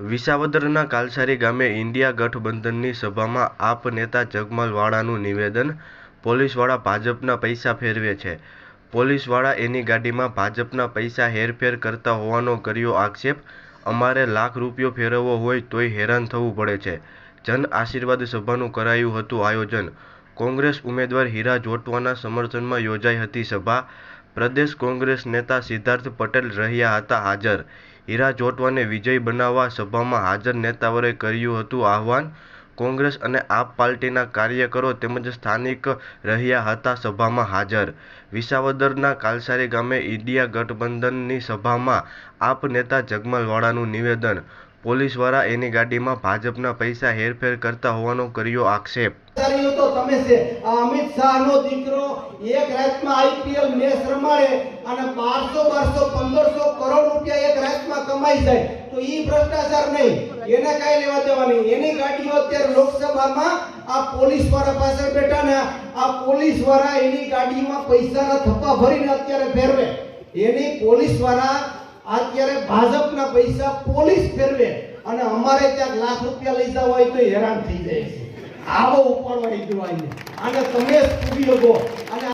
વિસાવદરના કાલસારી ગામે ઇન્ડિયા ગઠબંધનની સભામાં આપ નેતા જગમલ વાળાનું નિવેદન, પોલીસવાળા ભાજપના પૈસા ફેરવે છે. પોલીસવાળા એની ગાડીમાં ભાજપના પૈસા હેરફેર કરતા હોવાનો કર્યો આક્ષેપ. અમારે લાખ રૂપિયો ફેરવવો હોય તોય હેરાન થવું પડે છે. જન આશીર્વાદ સભાનું કરાયું હતું આયોજન. કોંગ્રેસ ઉમેદવાર હીરા જોટવાના સમર્થનમાં યોજાઈ હતી સભા. પ્રદેશ કોંગ્રેસ નેતા સિદ્ધાર્થ પટેલ રહ્યા હતા હાજર. હીરા જોટવાને વિજયી બનાવવા સભામાં હાજર નેતાઓએ કર્યું હતું આહવાન. કોંગ્રેસ અને આપ પાર્ટીના કાર્યકરો તેમજ સ્થાનિક રહ્યા હતા સભામાં હાજર. વિસાવદરના કાલસારી ગામે ઇન્ડિયા ગઠબંધનની સભામાં આપ નેતા જગમલ વાળાનું નિવેદન. પોલીસવાળા એની ગાડીમાં ભાજપના પૈસા હેરફેર કરતા હોવાનો કર્યો આક્ષેપ. તો તમે છે. અમિત શાહનો દીકરો એક રાતમાં આઈપીએલ મેચ રમાડે અને બારસો બારસો પંદરસો કમાઈ જાય, તો ઈ ભ્રષ્ટાચાર નહીં. એને કાંઈ લેવા દેવાની એની ગાડીઓ અત્યારે લોકસભામાં આ પોલીસવાળા પાસે બેઠા ને આ પોલીસવાળા એની ગાડીમાં પૈસાના થપ્પા ભરીને અત્યારે ફેરવે. એની પોલીસવાળા અત્યારે ભાજપના પૈસા પોલીસ ફેરવે અને અમારે ત્યાં લાખ રૂપિયા લઈ જવા હોય તો હેરાન થઈ જાય છે. આવો ઉપાડવા દીધો આને તમે જ પૂરી અને